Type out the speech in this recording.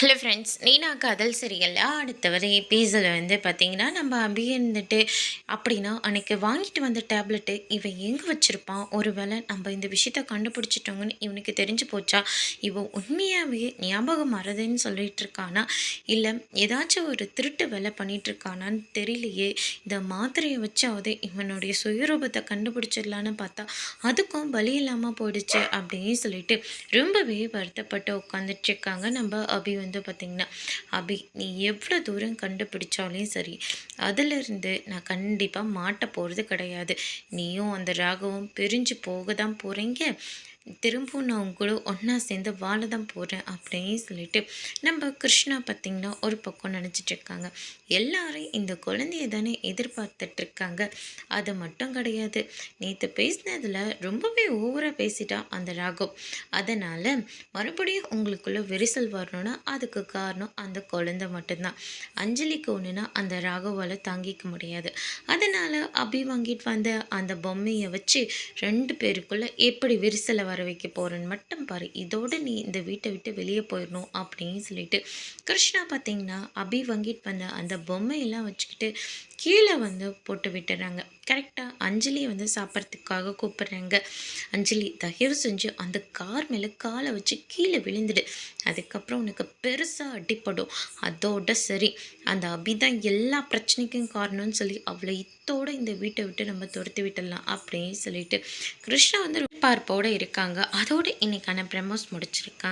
Hello friends நீனா காதல் சீரியலில் அடுத்த வர பீஸில் வந்து பார்த்தீங்கன்னா நம்ம அபி இருந்துட்டு அப்படின்னா அன்னைக்கு வாங்கிட்டு வந்த டேப்லெட்டு இவன் எங்கே வச்சுருப்பான்? ஒரு வேளை நம்ம இந்த விஷயத்த கண்டுபிடிச்சிட்டோங்கன்னு இவனுக்கு தெரிஞ்சு போச்சா? இவன் உண்மையாகவே ஞாபகம் மறதுன்னு சொல்லிட்டு இருக்கானா? இல்லை ஏதாச்சும் ஒரு திருட்டு வேலை பண்ணிட்டு இருக்கானான்னு தெரியலையே? இந்த மாத்திரையை வச்சாவது இவனுடைய சுயரூபத்தை கண்டுபிடிச்சிடலான்னு பார்த்தா அதுக்கும் பலி இல்லாமல் போயிடுச்சு அப்படின்னு சொல்லிட்டு ரொம்பவே வருத்தப்பட்டு உட்காந்துட்டு இருக்காங்க நம்ம அபி வந்து. வந்து பார்த்திங்கன்னா அபி நீ எவ்வளோ தூரம் கண்டுபிடிச்சாலும் சரி அதிலிருந்து நான் கண்டிப்பாக மாட்ட போகிறது கிடையாது. நீயும் அந்த ராகவும் பிரிஞ்சு போக தான் போகிறீங்க திரும்பவும் நான் கூட ஒன்றா சேர்ந்து வாழ தான் போகிறேன் அப்படின்னு சொல்லிட்டு நம்ம கிருஷ்ணா பார்த்திங்கன்னா ஒரு பக்கம் நினச்சிட்ருக்காங்க எல்லாரும் இந்த குழந்தைய தானே எதிர்பார்த்துட்ருக்காங்க அது மட்டும் கிடையாது. நேற்று பேசினதில் ரொம்பவே ஓவராக பேசிட்டா அந்த ராகம் அதனால் மறுபடியும் உங்களுக்குள்ளே விரிசல் வரணும்னா அதுக்கு காரணம் அந்த குழந்தை மட்டும்தான். அஞ்சலிக்கு ஒன்றுனா அந்த ராகவால் தாங்கிக்க முடியாது. அதனால் அபி வாங்கிட்டு வந்த அந்த பொம்மையை வச்சு ரெண்டு பேருக்குள்ளே எப்படி விரிசலை வர வைக்க போகிறேன்னு மட்டும் பாரு. இதோடு நீ இந்த வீட்டை விட்டு வெளியே போயிடணும் அப்படின்னு சொல்லிட்டு கிருஷ்ணா பார்த்தீங்கன்னா அபி வாங்கிட்டு வந்த அந்த பொம்மையெல்லாம் வச்சுக்கிட்டு கீழே வந்து போட்டு விட்டுறாங்க. கரெக்டாக அஞ்சலியை வந்து சாப்பிட்றதுக்காக கூப்பிட்றாங்க. அஞ்சலி தயவு செஞ்சு அந்த கார் மேலே காலை வச்சு கீழே விழுந்துடு. அதுக்கப்புறம் உனக்கு பெருசாக அடிப்படும் அதோட சரி. அந்த அபி தான் எல்லா பிரச்சனைக்கும் காரணம்னு சொல்லி அவளை இத்தோடு இந்த வீட்டை விட்டு நம்ம துரத்தி விட்டுடலாம் அப்படின்னு சொல்லிட்டு கிருஷ்ணா வந்து பார்ப்போடு இருக்காங்க அதோடு இன்னைக்கான ப்ரெமோஸ் முடிச்சிருக்காங்க.